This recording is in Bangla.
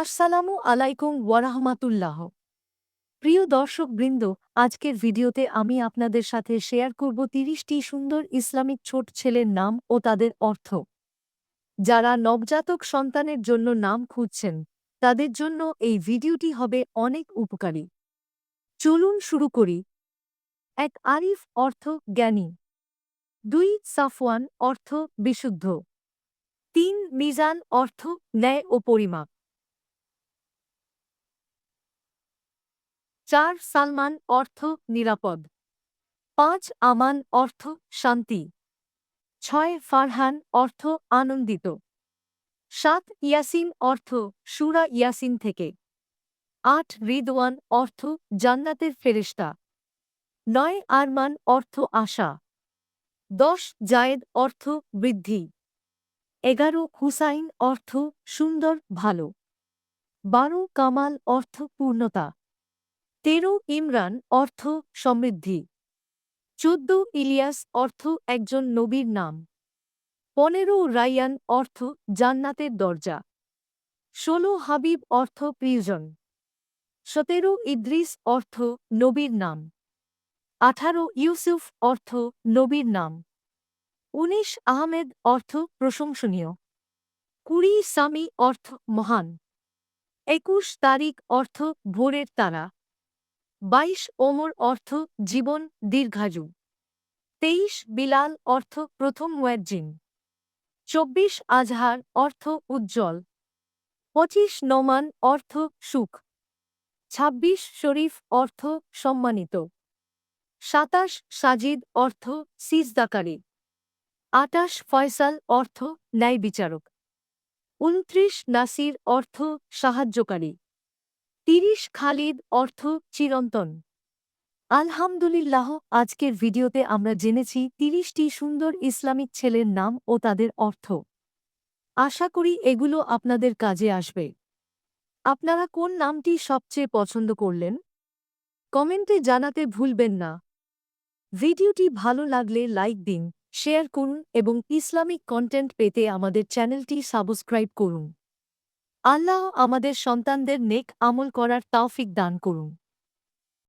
আসসালামু আলাইকুম ওয়ারাহমাতুল্লাহ। প্রিয় দর্শকবৃন্দ, আজকের ভিডিওতে আমি আপনাদের সাথে শেয়ার করব তিরিশটি সুন্দর ইসলামিক ছোট ছেলের নাম ও তাদের অর্থ। যারা নবজাতক সন্তানের জন্য নাম খুঁজছেন, তাদের জন্য এই ভিডিওটি হবে অনেক উপকারী। চলুন শুরু করি। এক আরিফ অর্থ জ্ঞানী। দুই সাফওয়ান অর্থ বিশুদ্ধ। তিন মিজান অর্থ ন্যায় ও পরিমাপ। চার সালমান অর্থ নিরাপদ। পাঁচ আমান অর্থ শান্তি। ছয় ফারহান অর্থ আনন্দিত। সাত ইয়াসিন অর্থ সুরা ইয়াসিন থেকে। আট রিদওয়ান অর্থ জান্নাতের ফেরেশতা। নয় আরমান অর্থ আশা। দশ জায়েদ অর্থ বৃদ্ধি। এগারো হুসাইন অর্থ সুন্দর ভালো। বারো কামাল অর্থ পূর্ণতা। তেরো ইমরান অর্থ সমৃদ্ধি। চোদ্দ ইলিয়াস অর্থ একজন নবীর নাম। পনেরো রাইয়ান অর্থ জান্নাতের দরজা। ষোলো হাবিব অর্থ প্রিয়জন। সতেরো ইদ্রিস অর্থ নবীর নাম। আঠারো ইউসুফ অর্থ নবীর নাম। উনিশ আহমেদ অর্থ প্রশংসনীয়। কুড়ি সামি অর্থ মহান। একুশ তারিখ অর্থ ভোরের তারা। বাইশ ওমর অর্থ জীবন দীর্ঘায়ু, তেইশ বিলাল অর্থ প্রথম ওয়াজ্জিন চব্বিশ আজহার অর্থ উজ্জ্বল, পঁচিশ নোমান অর্থ সুখ, ছাব্বিশ শরীফ অর্থ সম্মানিত, সাতাশ সাজিদ অর্থ সিজদাকারী, আটাশ ফয়সাল অর্থ ন্যায় বিচারক উনত্রিশ নাসির অর্থ সাহায্যকারী। তিরিশ খালিদ অর্থ চিরন্তন। আলহামদুলিল্লাহ, আজকের ভিডিওতে আমরা জেনেছি তিরিশটি সুন্দর ইসলামিক ছেলের নাম ও তাদের অর্থ। আশা করি এগুলো আপনাদের কাজে আসবে। আপনারা কোন নামটি সবচেয়ে পছন্দ করলেন? কমেন্টে জানাতে ভুলবেন না। ভিডিওটি ভালো লাগলে লাইক দিন, শেয়ার করুন এবং ইসলামিক কন্টেন্ট পেতে আমাদের চ্যানেলটি সাবস্ক্রাইব করুন। আল্লাহ আমাদের সন্তানদের নেক আমল করার তাওফিক দান করুন।